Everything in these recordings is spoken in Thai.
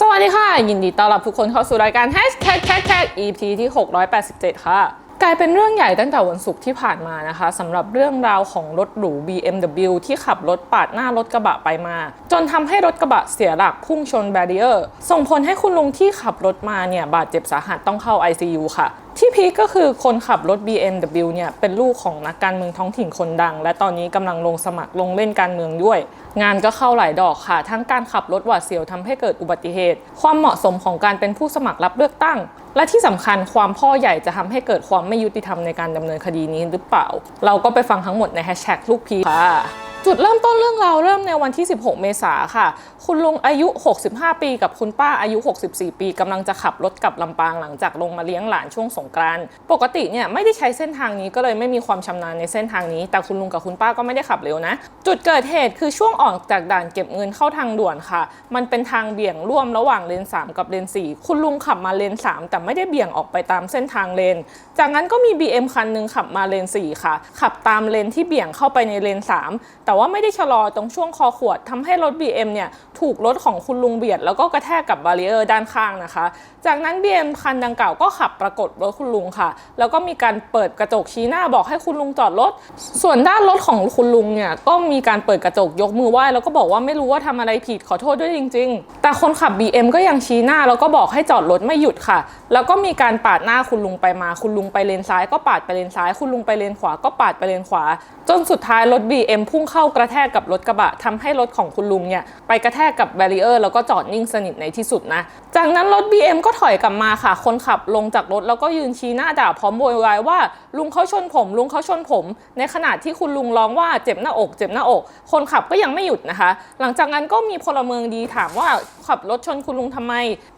สวัสดีค่ะ ยินดีต้อนรับทุกคนเข้าสู่รายการ Hashtag Cat Cat EP ที่ 687 ค่ะ กลายเป็นเรื่องใหญ่ตั้งแต่วันศุกร์ที่ผ่านมานะคะสำหรับเรื่องราวของรถหรู BMW ที่ขับรถปาดหน้ารถกระบะไปมา จนทำให้รถกระบะเสียหลักพุ่งชนแบรีเออร์ส่งผลให้คุณลุงที่ขับรถมาเนี่ยบาดเจ็บสาหัสต้องเข้า ICU ค่ะ ที่พีคก็คือคนขับรถ BMW เนี่ยเป็นลูกของนักการเมืองท้องถิ่นคนดัง และตอนนี้กำลังลงสมัครลงเล่นการเมืองด้วย งานก็เข้าหลายดอกค่ะ ทั้งการขับรถหวาดเสียวทำให้เกิดอุบัติเหตุ ความเหมาะสมของการเป็นผู้สมัครรับเลือกตั้ง และที่สำคัญความพ่อใหญ่จะทำให้เกิดความไม่ยุติธรรมในการดำเนินคดีนี้หรือเปล่า เราก็ไปฟังทั้งหมดในแฮชแท็กลูกพีค่ะ จุดเริ่มต้นเรื่องราวเริ่มในวันที่ 16 เมษาค่ะ คุณลุงอายุ 65 ปีกับคุณป้าอายุ 64 ปีกำลังจะขับรถกลับลำปางหลังจากลงมาเลี้ยงหลานช่วงสงกรานต์ปกติเนี่ยไม่ได้ใช้เส้นทางนี้ก็เลยไม่มีความชำนาญในเส้นทางนี้ แต่คุณลุงกับคุณป้าก็ไม่ได้ขับเร็วนะ จุดเกิดเหตุคือช่วงออกจากด่านเก็บเงินเข้าทางด่วนค่ะ มันเป็นทางเบี่ยงร่วมระหว่างเลน 3 กับเลน 4 คุณลุงขับมาเลน 3 แต่ไม่ได้เบี่ยงออกไปตามเส้นทางเลน จากนั้นก็มี BM คันหนึงขับมาเลน 4 ค่ะ ขับตามเลนที่เบี่ยงเข้าไปในเลน 3แต่ว่าไม่ได้ชะลอตรงช่วงคอขวดทำให้รถ BM เนี่ยถูกรถของคุณลุงเบียด แล้วก็กระแทกกับบารีเออร์ด้านข้างนะคะ จากนั้น BM คันดังกล่าวก็ขับประกบรถคุณลุงค่ะ แล้วก็มีการเปิดกระจกชี้หน้าบอกให้คุณลุงจอดรถ ส่วนด้านรถของคุณลุงเนี่ยก็มีการเปิดกระจกยกมือไหว้แล้วก็บอกว่าไม่รู้ว่าทำอะไรผิดขอโทษด้วยจริง ๆ แต่คนขับ BM ก็ยังชี้หน้าแล้วก็บอกให้จอดรถไม่หยุดค่ะ แล้วก็มีการปาดหน้าคุณลุงไปมาคุณลุงไปเลนซ้าย ก็ปาดไปเลนซ้าย คุณลุงไปเลนขวาก็ปาดไปเลนขวา จนสุดท้ายรถ BM พุ่งเข้าากระแทกกับรถกระบะทำให้รถของคุณลุงเนี่ยไปกระแทกกับแบรีเออร์แล้วก็จอดนิ่งสนิทในที่สุดนะ จากนั้นรถ BM ก็ถอยกลับมาค่ะ คนขับลงจากรถแล้วก็ยืนชี้หน้าด่าพร้อมโวยวายว่าลุงเขาชนผม ลุงเขาชนผม ในขณะที่คุณลุงร้องว่าเจ็บหน้าอก เจ็บหน้าอก คนขับก็ยังไม่หยุดนะคะ หลังจากนั้นก็มีพลเมืองดีถามว่าขับรถชนคุณลุงทำไม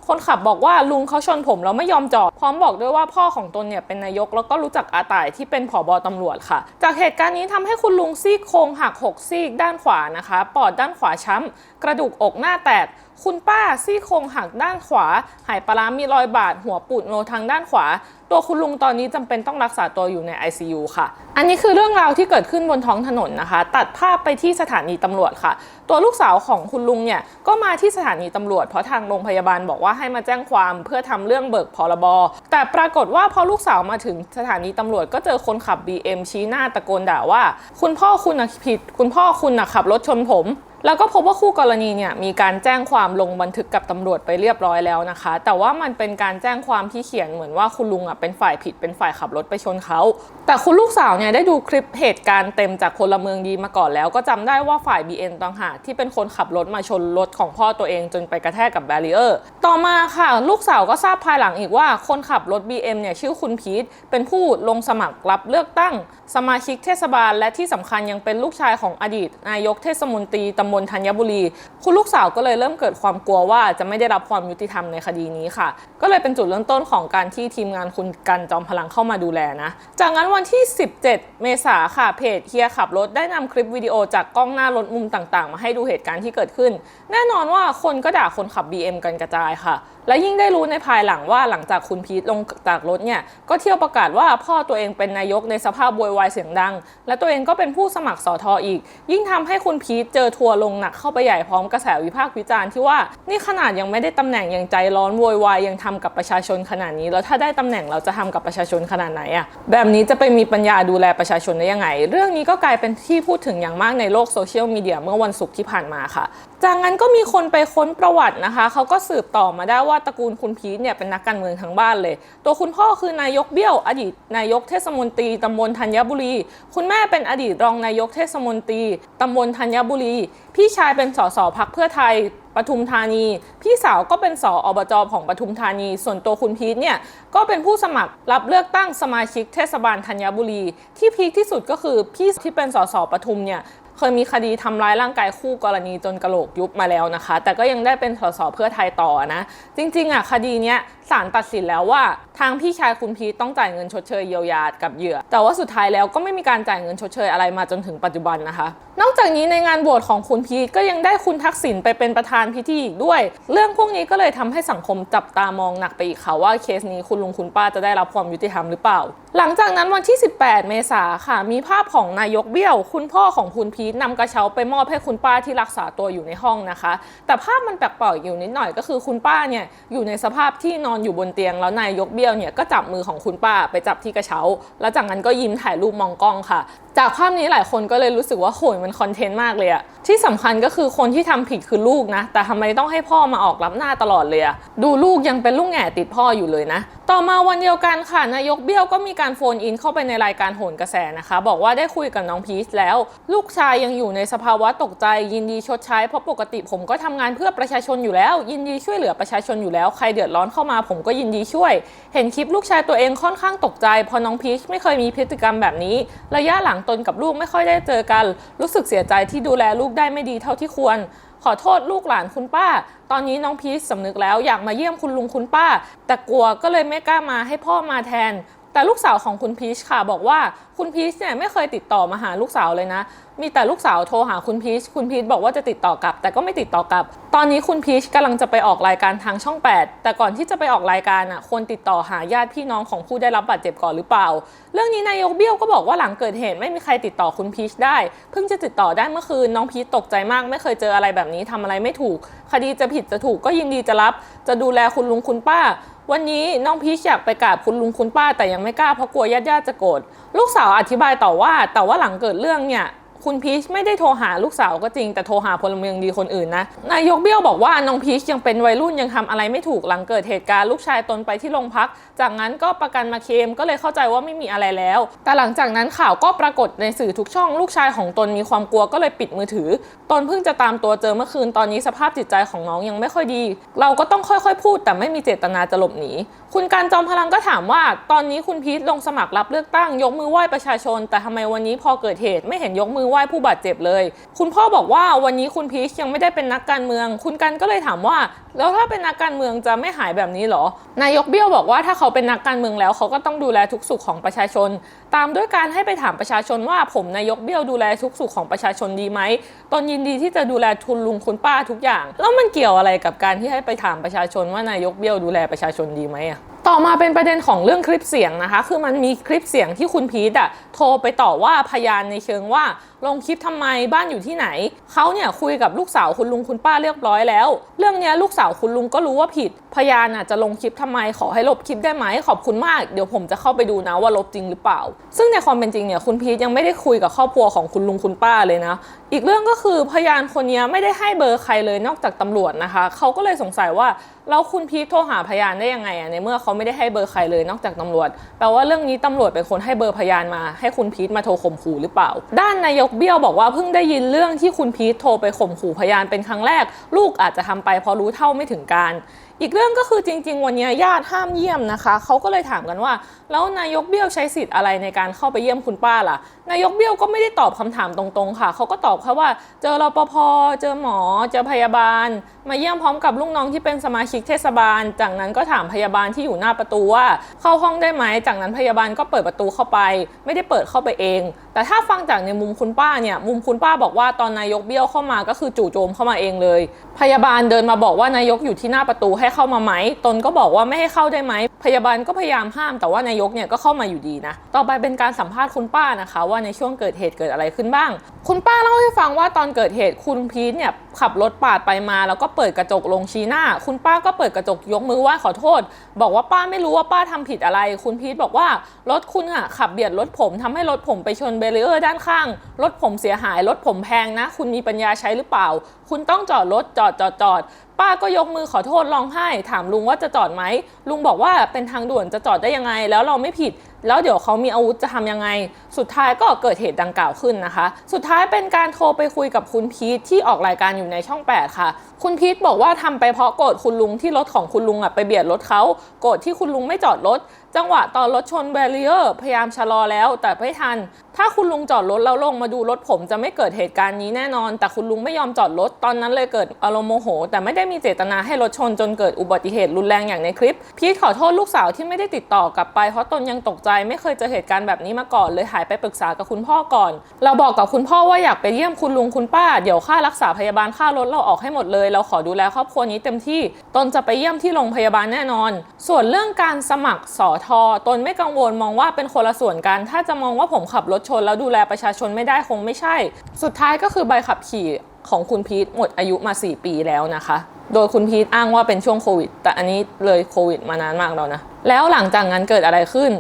คนขับบอกว่าลุงเขาชนผมแล้วไม่ยอมจอด พร้อมบอกด้วยว่าพ่อของตนเนี่ยเป็นนายกแล้วก็รู้จักอาต่ายที่เป็นผอบอตำรวจค่ะ จากเหตุการณ์นี้ทำให้คุณลุงซี่โครงหักหกซี่ด้านขวานะคะ ปอดด้านขวาช้ำ กระดูกอกหน้าแตก คุณป้าซี่โครงหักด้านขวา หายปลาร้ามีรอยบาดหัวปูดโนทางด้านขวา ตัวคุณลุงตอนนี้จำเป็นต้องรักษาตัวอยู่ใน ICU ค่ะ อันนี้คือเรื่องราวที่เกิดขึ้นบนท้องถนนนะคะ ตัดภาพไปที่สถานีตำรวจค่ะ ตัวลูกสาวของคุณลุงเนี่ยก็มาที่สถานีตำรวจ เพราะทางโรงพยาบาลบอกว่าให้มาแจ้งความเพื่อทำเรื่องเบิกพรบแต่ปรากฏว่าพอลูกสาวมาถึงสถานีตำรวจก็เจอคนขับ BM ชี้หน้าตะโกนด่าว่า คุณพ่อคุณผิด คุณพ่อคุณขับรถชนผม แล้วก็พบว่าคู่กรณีเนี่ยมีการแจ้งความลงบันทึกกับตำรวจไปเรียบร้อยแล้วนะคะ แต่ว่ามันเป็นการแจ้งความที่เขียนเหมือนว่าคุณลุงอะเป็นฝ่ายผิดเป็นฝ่ายขับรถไปชนเขา แต่คุณลูกสาวเนี่ยได้ดูคลิปเหตุการณ์เต็มจากพลเมืองดีมาก่อนแล้ว ก็จำได้ว่าฝ่าย BN ต่างหากที่เป็นคนขับรถมาชนรถของพ่อตัวเองจนไปกระแทกกับแบรีเออร์ต่อมาค่ะ ลูกสาวก็ทราบภายหลังอีกว่าคนขับรถ BM เนี่ยชื่อคุณพีทเป็นผู้ลงสมัครรับเลือกตั้ง สมาชิกเทศบาล และที่สำคัญยังเป็นลูกชายของอดีต นายกเทศมนตรีตำบลธัญบุรี คุณลูกสาวก็เลยเริ่มเกิดความกลัวว่าจะไม่ได้รับความยุติธรรมในคดีนี้ค่ะ ก็เลยเป็นจุดเริ่มต้นของการที่ทีมงานคุณกันจอมพลังเข้ามาดูแลนะ จากนั้นวันที่ 17 เมษาค่ะเพจเฮียขับรถได้นำคลิปวิดีโอจากกล้องหน้ารถมุมต่างๆ มาให้ดูเหตุการณ์ที่เกิดขึ้น แน่นอนว่าคนก็ด่าคนขับ BM กันกระจายค่ะ และยิ่งได้รู้ในภายหลังว่าหลังจากคุณพีทลงจากรถเนี่ยก็เที่ยวประกาศว่าพ่อตัวเองเป็นนายกในสภาพโวยวายเสียงดัง และตัวเองก็เป็นผู้สมัครสอทออีก ยิ่งทำให้คุณพีทเจอทัวร์ลงหนักเข้าไปใหญ่พร้อมกระแสวิพากษ์วิจารณ์ที่ว่านี่ขนาดยังไม่ได้ตำแหน่งยังใจร้อนโวยวายยังทำกับประชาชนขนาดนี้ แล้วถ้าได้ตำแหน่งเราจะทำกับประชาชนขนาดไหนอะแบบนี้จะไปมีปัญญาดูแลประชาชนได้ยังไง เรื่องนี้ก็กลายเป็นที่พูดถึงอย่างมากในโลกโซเชียลมีเดียเมื่อวันศุกร์ที่ผ่านมาค่ะ จากนั้นก็มีคนไปค้นประวัตินะคะ เขาก็สืบต่อมาได้ว่าตระกูลคุณพีทเนี่ยเป็นนักการเมืองทั้งบ้านเลย ตัวคุณพ่อคือนายกเบี้ยว อดีตนายกเทศมนตรีตำบลธัญบุรี คุณแม่เป็นอดีตรองนายกเทศมนตรีตำบลธัญบุรีพี่ชายเป็นสสพักเพื่อไทยปทุมธานี พี่สาวก็เป็นสออบจของปทุมธานี ส่วนตัวคุณพีทเนี่ยก็เป็นผู้สมัครรับเลือกตั้งสมาชิกเทศบาลธัญบุรี ที่พีคที่สุดก็คือพี่ที่เป็นสสปทุมเนี่ย เคยมีคดีทำร้ายร่างกายคู่กรณีจนกระโหลกยุบมาแล้วนะคะ แต่ก็ยังได้เป็นสสเพื่อไทยต่อนะ จริงๆอะคดีเนี้ยศาลตัดสินแล้วว่า ทางพี่ชายคุณพีต้องจ่ายเงินชดเชยเยียวยากับเหยื่อ แต่ว่าสุดท้ายแล้วก็ไม่มีการจ่ายเงินชดเชยอะไรมาจนถึงปัจจุบันนะคะ นอกจากนี้ในงานบวชของคุณพีก็ยังได้คุณทักษิณไปเป็นประธานพิธีอีกด้วย เรื่องพวกนี้ก็เลยทำให้สังคมจับตามองหนักไปอีกค่ะว่าเคสนี้คุณลุงคุณป้าจะได้รับความยุติธรรมหรือเปล่าหลังจากนั้นวันที่ 18 เมษาค่ะ มีภาพของนายกเบี้ยว คุณพ่อของคุณพีทนำกระเช้าไปมอบให้คุณป้าที่รักษาตัวอยู่ในห้องนะคะ แต่ภาพมันแปลกๆอยอยู่นิดหน่อยก็คือคุณป้าเนี่ยอยู่ในสภาพที่นอนอยู่บนเตียง แล้วนายกเบี้ยวเนี่ยก็จับมือของคุณป้าไปจับที่กระเช้า แล้วจากนั้นก็ยิ้มถ่ายรูปมองกล้องค่ะ จากภาพนี้หลายคนก็เลยรู้สึกว่าโหยมันคอนเทนต์มากเลยอะที่สำคัญก็คือคนที่ทำผิดคือลูกนะแต่ทำไมต้องให้พ่อมาออกรับหน้าตลอดเลยอะดูลูกยังเป็นลูกแง่ติดพ่ออยู่เลยนะ ต่อมาวันเดียวกันค่ะ นายกเบี้ยวก็มีการโฟนอินเข้าไปในรายการโหนกระแสนะคะ บอกว่าได้คุยกับน้องพีชแล้ว ลูกชายยังอยู่ในสภาวะตกใจ ยินดีชดใช้ เพราะปกติผมก็ทำงานเพื่อประชาชนอยู่แล้ว ยินดีช่วยเหลือประชาชนอยู่แล้ว ใครเดือดร้อนเข้ามาผมก็ยินดีช่วย เห็นคลิปลูกชายตัวเองค่อนข้างตกใจเพราะน้องพีชไม่เคยมีพฤติกรรมแบบนี้ ระยะหลังตนกับลูกไม่ค่อยได้เจอกัน รู้สึกเสียใจที่ดูแลลูกได้ไม่ดีเท่าที่ควร ขอโทษลูกหลานคุณป้า ตอนนี้น้องพีชสำนึกแล้วอยากมาเยี่ยมคุณลุงคุณป้า แต่กลัวก็เลยไม่กล้ามาให้พ่อมาแทน แต่ลูกสาวของคุณพีชค่ะบอกว่าคุณพีชเนี่ยไม่เคยติดต่อมาหาลูกสาวเลยนะ มีแต่ลูกสาวโทรหาคุณพีชคุณพีชบอกว่าจะติดต่อกลับ แต่ก็ไม่ติดต่อกลับ ตอนนี้คุณพีชกำลังจะไปออกรายการทางช่อง 8 แต่ก่อนที่จะไปออกรายการอะควรติดต่อหาญาติพี่น้องของผู้ได้รับบาดเจ็บก่อนหรือเปล่า เรื่องนี้นายกเบี้ยวก็บอกว่าหลังเกิดเหตุไม่มีใครติดต่อคุณพีชได้ เพิ่งจะติดต่อได้เมื่อคืนน้องพีชตกใจมาก ไม่เคยเจออะไรแบบนี้ทำอะไรไม่ถูก คดีจะผิดจะถูกก็ยินดีจะรับ จะดูแลคุณลุงคุณป้า วันนี้น้องพีชอยากไปกราบคุณลุงคุณป้าแต่ยังไม่กล้าเพราะกลัวญาติๆจะโกรธลูกสาวอธิบายต่อว่า แต่ว่าหลังเกิดเรื่องเนี่ย คุณพีชไม่ได้โทรหาลูกสาวก็จริง แต่โทรหาพลเมืองดีคนอื่นนะนายกเบี้ยวบอกว่าน้องพีชยังเป็นวัยรุ่นยังทำอะไรไม่ถูกหลังเกิดเหตุการณ์ลูกชายตนไปที่โรงพัก จากนั้นก็ประกันมาเคมก็เลยเข้าใจว่าไม่มีอะไรแล้ว แต่หลังจากนั้นข่าวก็ปรากฏในสื่อทุกช่องลูกชายของตนมีความกลัวก็เลยปิดมือถือ ตนเพิ่งจะตามตัวเจอเมื่อคืนตอนนี้สภาพจิตใจของน้องยังไม่ค่อยดี เราก็ต้องค่อยๆ พูด แต่ไม่มีเจตนาจะหลบหนีคุณการจอมพลังก็ถามว่า ตอนนี้คุณพีทลงสมัครรับเลือกตั้งยกมือไหว้ประชาชน แต่ทำไมวันนี้พอเกิดเหตุไม่เห็นยกมือไหว้ผู้บาดเจ็บเลย คุณพ่อบอกว่าวันนี้คุณพีชยังไม่ได้เป็นนักการเมือง คุณกันก็เลยถามว่า แล้วถ้าเป็นนักการเมืองจะไม่หายแบบนี้เหรอ นายกเบี้ยวบอกว่าถ้าเขาเป็นนักการเมืองแล้วเขาก็ต้องดูแลทุกสุขของประชาชน ตามด้วยการให้ไปถามประชาชนว่าผมนายกเบี้ยวดูแลทุกสุขของประชาชนดีไหมตนยินดีที่จะดูแลทุนลุงคุณป้าทุกอย่าง แล้วมันเกี่ยวอะไรกับการที่ให้ไปถามประชาชนว่านายกเบี้ยวดูแลประชาชนดีไหมอะ ต่อมาเป็นประเด็นของเรื่องคลิปเสียงนะคะ คือมันมีคลิปเสียงที่คุณพีทอะโทรไปต่อว่าพยานในเชิงว่าลงคลิปทำไมบ้านอยู่ที่ไหนเขาเนี่ยคุยกับลูกสาวคุณลุงคุณป้าเรียบร้อยแล้ว เรื่องเนี้ยลูกสาวคุณลุงก็รู้ว่าผิด พยานอะจะลงคลิปทำไมขอให้ลบคลิปได้ไหมขอบคุณมากเดี๋ยวผมจะเข้าไปดูนะว่าลบจริงหรือเปล่า ซึ่งในความเป็นจริงเนี่ยคุณพีทยังไม่ได้คุยกับครอบครัวของคุณลุงคุณป้าเลยนะ อีกเรื่องก็คือพยานคนนี้ไม่ได้ให้เบอร์ใครเลยนอกจากตำรวจนะคะเขาก็เลยสงสัยว่าแล้วคุณพีทโทรหาพยานได้ยังไงอะในเมื่อเขาไม่ได้ให้เบอร์ใครเลยนอกจากตำรวจ แปลว่าเรื่องนี้ตำรวจเป็นคนให้เบอร์พยานมา ให้คุณพีทมาโทรข่มขู่หรือเปล่า ด้านนายกเบี้ยวบอกว่าเพิ่งได้ยินเรื่องที่คุณพีทโทรไปข่มขู่พยานเป็นครั้งแรก ลูกอาจจะทำไปเพราะรู้เท่าไม่ถึงการ อีกเรื่องก็คือจริง ๆ วันนี้ญาติห้ามเยี่ยมนะคะเขาก็เลยถามกันว่า แล้วนายกเบี้ยวใช้สิทธิ์อะไรในการเข้าไปเยี่ยมคุณป้าล่ะ นายกเบี้ยวก็ไม่ได้ตอบคำถามตรงๆค่ะเขาก็ตอบแค่ว่า เจอรปภเจอหมอ เจอพยาบาล มาเยี่ยมพร้อมกับลูกน้องที่เป็นสมาชิกเทศบาล จากนั้นก็ถามพยาบาลที่อยู่หน้าประตูว่า เข้าห้องได้ไหมจากนั้นพยาบาลก็เปิดประตูเข้าไป ไม่ได้เปิดเข้าไปเอง แต่ถ้าฟังจากในมุมคุณป้าเนี่ยมุมคุณป้าบอกว่าตอนนายกเบี้ยวเข้ามาก็คือจู่โจมเข้ามาเองเลย พยาบาลเดินมาบอกว่านายกอยู่ที่หน้าประตูให้เข้ามาไหม ตนก็บอกว่าไม่ให้เข้าได้ไหม พยาบาลก็พยายามห้าม แต่ว่านายกเนี่ยก็เข้ามาอยู่ดีนะ ต่อไปเป็นการสัมภาษณ์คุณป้านะคะ ว่าในช่วงเกิดเหตุเกิดอะไรขึ้นบ้าง คุณป้าเล่าให้ฟังว่าตอนเกิดเหตุคุณพีทเนี่ยขับรถปาดไปมาแล้วก็เปิดกระจกลงชี้หน้า คุณป้าก็เปิดกระจกยกมือไหว้ขอโทษ บอกว่าป้าไม่รู้ว่าป้าทำผิดอะไร คุณพีทบอกว่ารถคุณอะขับเบียดรถผมทำให้รถผมไปชนเบรีเออร์ด้านข้าง รถผมเสียหาย รถผมแพงนะ คุณมีปัญญาใช้หรือเปล่า คุณต้องจอดรถจอดจอดจอดป้าก็ยกมือขอโทษร้องไห้ ถามลุงว่าจะจอดไหมลุงบอกว่าเป็นทางด่วนจะจอดได้ยังไง แล้วเราไม่ผิด แล้วเดี๋ยวเขามีอาวุธจะทำยังไง สุดท้ายก็เกิดเหตุดังกล่าวขึ้นนะคะ สุดท้ายเป็นการโทรไปคุยกับคุณพีทที่ออกรายการอยู่ในช่อง 8 ค่ะ คุณพีทบอกว่าทำไปเพราะโกรธคุณลุงที่รถของคุณลุงอะไปเบียดรถเขา โกรธที่คุณลุงไม่จอดรถ จังหวะตอนรถชนแบรีเออร์พยายามชะลอแล้ว แต่ไม่ทัน ถ้าคุณลุงจอดรถแล้วลงมาดูรถผมจะไม่เกิดเหตุการณ์นี้แน่นอน แต่คุณลุงไม่ยอมจอดรถ ตอนนั้นเลยเกิดอารมณ์โมโห แต่ไม่ได้มีเจตนาให้รถชนจนเกิดอุบัติเหตุรุนแรงอย่างในคลิป พีทขอโทษลูกสาวที่ไม่ได้ติดต่อกลับไป เพราะตนยังตกใจไม่เคยเจอเหตุการณ์แบบนี้มาก่อน เลยหายไปปรึกษากับคุณพ่อก่อน เราบอกกับคุณพ่อว่าอยากไปเยี่ยมคุณลุงคุณป้า เดี๋ยวค่ารักษาพยาบาลค่ารถเราออกให้หมดเลย เราขอดูแลครอบครัวนี้เต็มที่ ตนจะไปเยี่ยมที่โรงพยาบาลแน่นอน ส่วนเรื่องการสมัครสอทตนไม่กังวลมองว่าเป็นคนละส่วนกัน ถ้าจะมองว่าผมขับรถชน แล้วดูแลประชาชนไม่ได้คงไม่ใช่ สุดท้ายก็คือใบขับขี่ของคุณพีทหมดอายุมา 4 ปีแล้วนะคะ โดยคุณพีทอ้างว่าเป็นช่วงโควิด แต่อันนี้เลยโควิดมานานมากแล้วนะ แล้วหลังจากนั้นเกิดอะไรขึ้น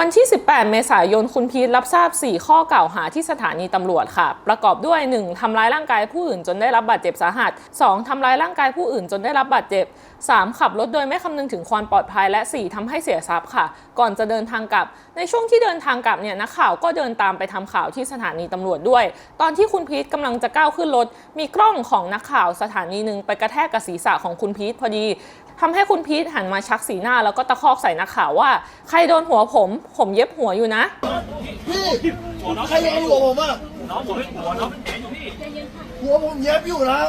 วันที่ 18 เมษายน คุณพีทรับทราบ 4 ข้อกล่าวหาที่สถานีตำรวจค่ะ ประกอบด้วย 1. ทำร้ายร่างกายผู้อื่นจนได้รับบาดเจ็บสาหัส 2. ทำร้ายร่างกายผู้อื่นจนได้รับบาดเจ็บ 3. ขับรถโดยไม่คำนึงถึงความปลอดภัยและ 4. ทำให้เสียทรัพย์ค่ะ ก่อนจะเดินทางกลับ ในช่วงที่เดินทางกลับเนี่ยนักข่าวก็เดินตามไปทำข่าวที่สถานีตำรวจด้วย ตอนที่คุณพีทกำลังจะก้าวขึ้นรถมีกล้องของนักข่าวสถานีหนึ่งไปกระแทกกับศีรษะของคุณพีทพอดี ทำให้คุณพีทหันมาชักสีหน้าแล้วก็ตะคอกใส่นักข่าวว่า ใครโดนหัวผม ผมเย็บหัวอยู่นะ พี่ใครเอาหัวผมอะน้องผมไม่หัวน้องเป็นแผลอยู่นี่หัวผมเย็บอยู่นะ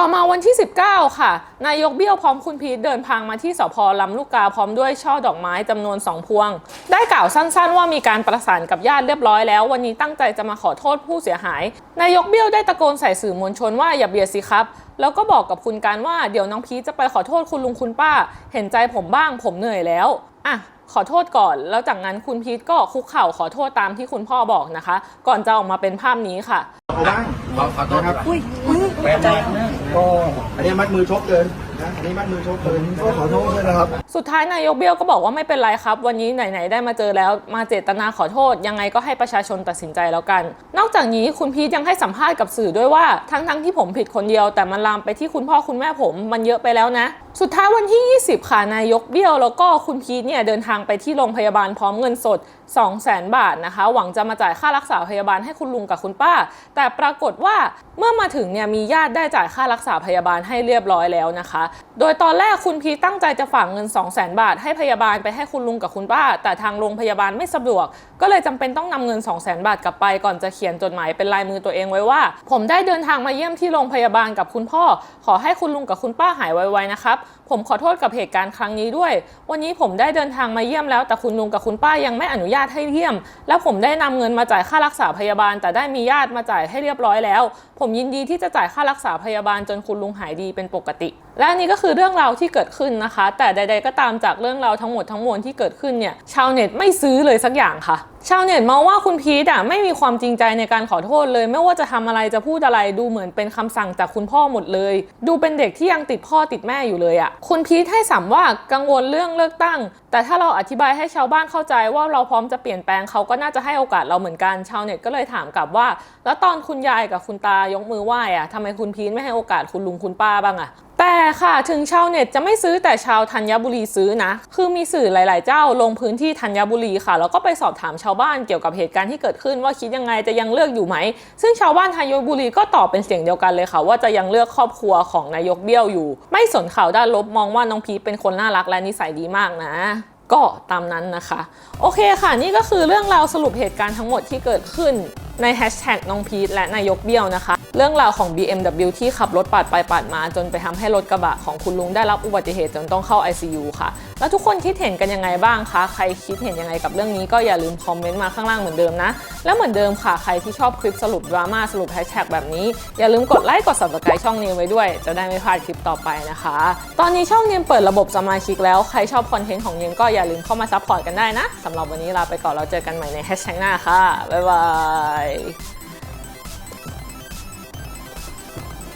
ต่อมาวันที่ 19 ค่ะ นายกเบี้ยวพร้อมคุณพีทเดินทางมาที่สพลำลูกกาพร้อมด้วยช่อดอกไม้จำนวน 2 พวง ได้กล่าวสั้นๆ ว่ามีการประสานกับญาติเรียบร้อยแล้ว วันนี้ตั้งใจจะมาขอโทษผู้เสียหาย นายกเบี้ยวได้ตะโกนใส่สื่อมวลชนว่าอย่าเบียดสิครับ แล้วก็บอกกับคุณการว่าเดี๋ยวน้องพีทจะไปขอโทษคุณลุงคุณป้า เห็นใจผมบ้างผมเหนื่อยแล้วอะขอโทษก่อน แล้วจากนั้นคุณพีทก็คุกเข่าขอโทษตามที่คุณพ่อบอกนะคะ ก่อนจะออกมาเป็นภาพนี้ค่ะเอาบ้าง นะครับอุ้ยแปลมาก็อันนี้มัดมือชกเกินนะอันนี้มัดมือชกเกินก็ขอโทษด้วยนะครับ สุดท้ายนายกเบี้ยวก็บอกว่าไม่เป็นไรครับ วันนี้ไหนๆได้มาเจอแล้วมาเจตนาขอโทษ ยังไงก็ให้ประชาชนตัดสินใจแล้วกัน นอกจากนี้คุณพีทยังให้สัมภาษณ์กับสื่อด้วยว่าทั้งๆที่ผมผิดคนเดียว แต่มันลามไปที่คุณพ่อคุณแม่ผมมันเยอะไปแล้วนะ สุดท้ายวันที่ 20 ค่ะนายกเบี้ยว แล้วก็คุณพีทเนี่ยเดินทางไปที่โรงพยาบาลพร้อมเงินสด 2 0 0 0 0 0 บาทนะคะ หวังจะมาจ่ายค่ารักษาพยาบาลให้คุณลุงกับคุณป้า แต่ปรากฏว่าเมื่อมาถึงเนี่ยมีญาติได้จ่ายค่ารักษาพยาบาลให้เรียบร้อยแล้วนะคะ โดยตอนแรกคุณพีตั้งใจจะฝากเงิน 2 0 0 0 0 0 บาท ให้พยาบาลไปให้คุณลุงกับคุณป้า แต่ทางโรงพยาบาลไม่สะดวก ก็เลยจำเป็นต้องนำเงิน 2 0 0 0 0 0 บาทกลับไปก่อนจะเขียนจดหมายเป็นลายมือตัวเองไว้ว่า ผมได้เดินทางมาเยี่ยมที่โรงพยาบาลกับคุณพ่อ ขอให้คุณลุงกับคุณป้าหายไวๆนะครับผมขอโทษกับเหตุการณ์ครั้งนี้ด้วย วันนี้ผมได้เดินทางมาเยี่ยมแล้ว แต่คุณลุงกับคุณป้ายังไม่อนุญาตให้เยี่ยม แล้วผมได้นำเงินมาจ่ายค่ารักษาพยาบาล แต่ได้มีญาติมาจ่ายให้เรียบร้อยแล้วผมยินดีที่จะจ่ายค่ารักษาพยาบาลจนคุณลุงหายดีเป็นปกติ และนนี้ก็คือเรื่องราวที่เกิดขึ้นนะคะ แต่ใด ๆ ก็ตามจากเรื่องราวทั้งหมดทั้งมวลที่เกิดขึ้นเนี่ยชาวเน็ตไม่ซื้อเลยสักอย่างค่ะ ชาวเน็ตมองว่าคุณพีทอะไม่มีความจริงใจในการขอโทษเลย ไม่ว่าจะทำอะไรจะพูดอะไรดูเหมือนเป็นคำสั่งจากคุณพ่อหมดเลย ดูเป็นเด็กที่ยังติดพ่อติดแม่อยู่เลยอะคุณพีทให้สัมว่ากังวลเรื่องเลือกตั้ง แต่ถ้าเราอธิบายให้ชาวบ้านเข้าใจว่าเราพร้อมจะเปลี่ยนแปลงเขาก็น่าจะให้โอกาสเราเหมือนกันชาวเน็ตก็เลยถามกลับว่า แล้วตอนคุณยายกับคุณตายกมือไหว้อะทำไมคุณพีทไม่ให้โอกาสคุณลุงคุณป้าบ้างอะแต่ค่ะ ถึงชาวเน็ตจะไม่ซื้อแต่ชาวธัญบุรีซื้อนะ คือมีสื่อหลาย ๆ เจ้าลงพื้นที่ธัญบุรีค่ะ แล้วก็ไปสอบถามชาวบ้านเกี่ยวกับเหตุการณ์ที่เกิดขึ้นว่าคิดยังไงจะยังเลือกอยู่ไหม ซึ่งชาวบ้านธัญบุรีก็ตอบเป็นเสียงเดียวกันเลยค่ะ ว่าจะยังเลือกครอบครัวของนายกเบี้ยวอยู่ ไม่สนข่าวด้านลบมองว่าน้องพีเป็นคนน่ารักและนิสัยดีมากนะก็ตามนั้นนะคะ โอเคค่ะ นี่ก็คือเรื่องราวสรุปเหตุการณ์ทั้งหมดที่เกิดขึ้น ในแฮชแท็กน้องพีทและนายกเบี้ยวนะคะ เรื่องราวของ BMW ที่ขับรถปาดไปปาดมาจนไปทำให้รถกระบะของคุณลุงได้รับอุบัติเหตุจนต้องเข้า ICU ค่ะ แล้วทุกคนคิดเห็นกันยังไงบ้างคะ ใครคิดเห็นยังไงกับเรื่องนี้ก็อย่าลืมคอมเมนต์มาข้างล่างเหมือนเดิมนะ แล้วเหมือนเดิมค่ะ ใครที่ชอบคลิปสรุปดราม่าสรุปแฮชแท็กแบบนี้ อย่าลืมกดไลค์กด subscribe ช่องนี้ไว้ด้วย จะได้ไม่พลาดคลิปต่อไปนะคะ ตอนนี้ช่องเนียมเปิดระบบสมาชิกแล้วใครชอบคอนเทนต์ของเนียมก็อย่าลืมเข้ามาซัพพอร์ตกันได้นะสำหรับวันนี้ลาไปก่อนเราเจอกันใหม่ในแฮชแท็กหน้าค่ะบ๊ายบาย Bye.